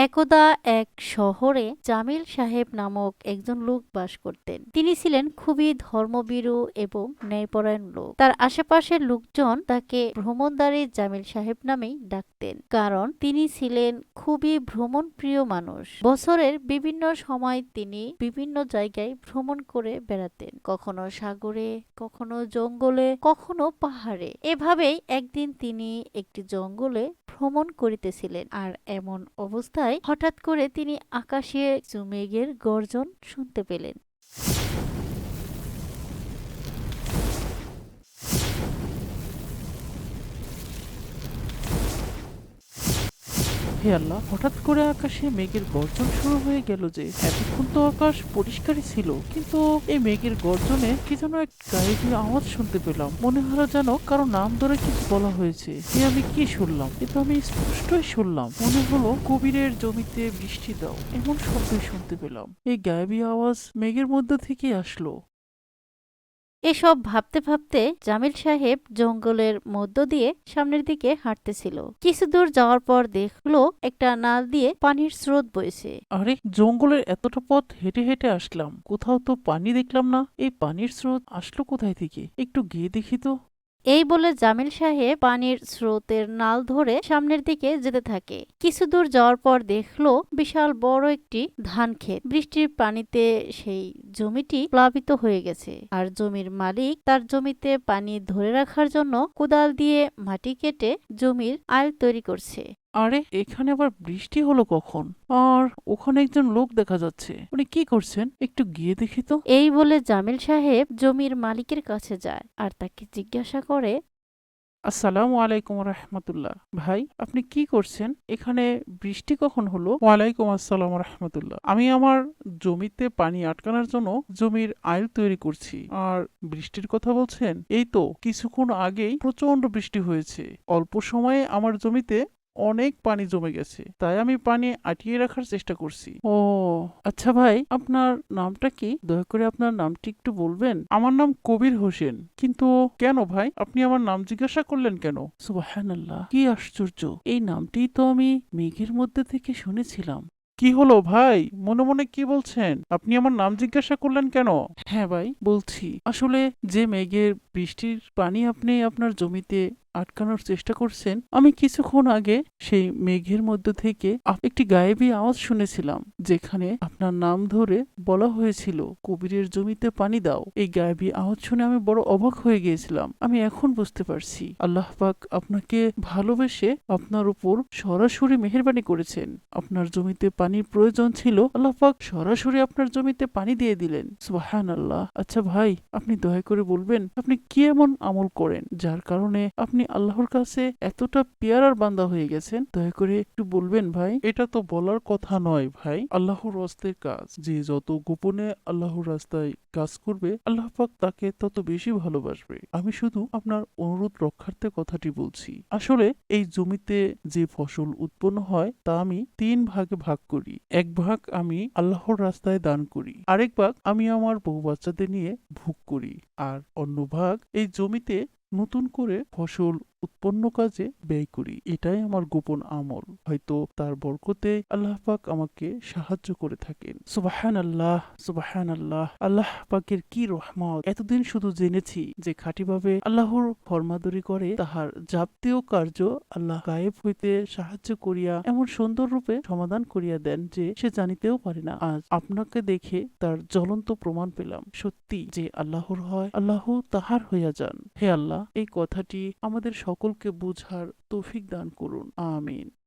একদা এক শহরে জামিল সাহেব নামক একজন লোক বাস করতেন। তিনি ছিলেন খুবই ধর্মভীরু এবং ন্যায়পরায়ণ লোক। তার আশেপাশের লোকজন তাকে ভ্রমণদারী জামিল সাহেব নামেই ডাকতেন। কারণ তিনি ছিলেন খুবই ভ্রমণ প্রিয় মানুষ। বছরের বিভিন্ন সময় তিনি বিভিন্ন জায়গায় ভ্রমণ করে বেড়াতেন। কখনো সাগরে, কখনো জঙ্গলে, কখনো পাহাড়ে। এভাবেই একদিন তিনি একটি জঙ্গলে ভ্রমণ করিতেছিলেন। আর এমন অবস্থায় হঠাৎ করে তিনি আকাশে মেঘের গর্জন শুনতে পেলেন। হে আল্লাহ, হঠাৎ করে আকাশে মেঘের গর্জন শুরু হয়ে গেল যে এতক্ষণ তো আকাশ পরিষ্কারই ছিল, কিন্তু এই মেঘের গর্জনে কি যেন এক গায়েবী আওয়াজ শুনতে পেলাম। মনে হলো যেন কারও নাম ধরে কিছু বলা হয়েছে। এ আমি কি শুনলাম? এ তো আমি স্পষ্টই শুনলাম। মনে হলো কবিরের জমিতে বৃষ্টি দাও, এমন শব্দই শুনতে পেলাম। এই গায়েবী আওয়াজ মেঘের মধ্যে থেকে আসলো। এসব ভাবতে ভাবতে জামিল সাহেব জঙ্গলের মধ্য দিয়ে সামনের দিকে হাঁটতেছিল। কিছু দূর যাওয়ার পর দেখল একটা নাল দিয়ে পানির স্রোত বইছে। আরে, জঙ্গলের এতটা পথ হেঁটে হেঁটে আসলাম। কোথাও তো পানি দেখলাম না। এই পানির স্রোত আসলো কোথায় থেকে? একটু গিয়ে দেখি তো। এই বলে জামিল সাহেব পানির স্রোতের নাল ধরে সামনের দিকে যেতে থাকে। কিছু দূর যাওয়ার পর দেখল বিশাল বড় একটি ধান ক্ষেত। বৃষ্টির পানিতে সেই জমিটি প্লাবিত হয়ে গেছে। আর জমির মালিক তার জমিতে পানি ধরে রাখার জন্য কোদাল দিয়ে মাটি কেটে জমির আইল তৈরি করছে। আরে এখানে আবার বৃষ্টি হলো কখন? আর ওখানে একজন লোক দেখা যাচ্ছে। উনি কি করছেন? একটু গিয়ে দেখি তো। এই বলে জামিল সাহেব জমির মালিকের কাছে যায় আর তাকে জিজ্ঞাসা করে আসসালামু আলাইকুম রহমতুল্লাহ। ভাই আপনি কি করছেন? এখানে বৃষ্টি কখন হলো? ওয়ালাইকুম আসসালাম রহমতুল্লাহ। আমি আমার জমিতে পানি আটকানোর জন্য জমির আইল তৈরি করছি। আর বৃষ্টির কথা বলছেন? এই তো কিছুক্ষণ আগেই প্রচণ্ড বৃষ্টি হয়েছে। অল্প সময়ে আমার জমিতে অনেক পানি জমে গেছে। তাই আমি পানি আটিয়ে রাখার চেষ্টা করছি। ও আচ্ছা ভাই আপনার নামটা কি? দয়া করে আপনার নামটি একটু বলবেন। আমার নাম কবির হোসেন। কিন্তু কেন ভাই? আপনি আমার নাম জিজ্ঞাসা করলেন কেন? সুবহানাল্লাহ কি আশ্চর্য। এই নামটি তো আমি মেঘের মধ্যে থেকে শুনেছিলাম। কি হলো ভাই? মনে মনে কি বলছেন? আপনি আমার নাম জিজ্ঞাসা করলেন কেন? হ্যাঁ ভাই বলছি। আসলে যে মেঘের বৃষ্টির পানি আপনি আপনার জমিতে আটকানোর চেষ্টা করছেন, আমি কিছুক্ষণ আগে সেই মেঘের মধ্যে থেকে একটি গায়েবী আওয়াজ শুনেছিলাম, যেখানে আপনার নাম ধরে বলা হয়েছিল, কবিরের জমিতে পানি দাও। এই গায়েবী আওয়াজ শুনে আমি বড় অবাক হয়ে গিয়েছিলাম। আমি এখন বুঝতে পারছি, আল্লাহ পাক আপনাকে ভালোবেসে আপনার উপর সরাসরি মেহেরবানি করেছেন। আপনার জমিতে পানির প্রয়োজন ছিল, আল্লাহ পাক সরাসরি আপনার জমিতে পানি দিয়ে দিলেন। সুবাহান আল্লাহ আচ্ছা ভাই, আপনি দয়া করে বলবেন, আপনি কি এমন আমল করেন, যার কারণে আপনি আল্লাহর কাছে এতটা পেয়ারার বান্দা হয়ে গেছেন, দয়া করে একটু বলবেন ভাই? এটা তো বলার কথা নয় ভাই। আল্লাহর রাস্তার কাজ। যে যত গোপনে আল্লাহর রাস্তায় কাজ করবে, আল্লাহ পাক তাকে তত বেশি ভালোবাসবে। আমি শুধু আপনার অনুরোধ রক্ষার্থে কথাটি বলছি। আসলে এই জমিতে যে ফসল উৎপন্ন হয়, তা আমি তিন ভাগে ভাগ করি। এক ভাগ আমি আল্লাহর রাস্তায় দান করি, আরেক ভাগ আমি আমার বউ বাচ্চাদের নিয়ে ভোগ করি। আর অন্য ভাগ এই জমিতে নতুন করে ফসল উৎপন্ন কাজে ব্যয় করি। এটাই আমার গোপন আমল। হয়তো তার বরকতে আল্লাহ পাক আমাকে সাহায্য করে থাকেন। সুবাহান আল্লাহ সুবাহান আল্লাহ আল্লাহ পাকের কি রহমত? এতদিন শুধু জেনেছি যে খাঁটিভাবে আল্লাহর ফরমাদরি করে তাহার যাবতীয় কার্য আল্লাহ গায়েব হইতে সাহায্য করিয়া এমন সুন্দর রূপে সমাধান করিয়া দেন যে সে জানিতেও পারে না। আজ আপনাকে দেখে তার জ্বলন্ত প্রমাণ পেলাম। সত্যি যে আল্লাহর হয়, আল্লাহ তাহার হইয়া যান। হে আল্লাহ, এই কথাটি আমাদের সকলকে বুঝার তৌফিক দান করুন। আমিন।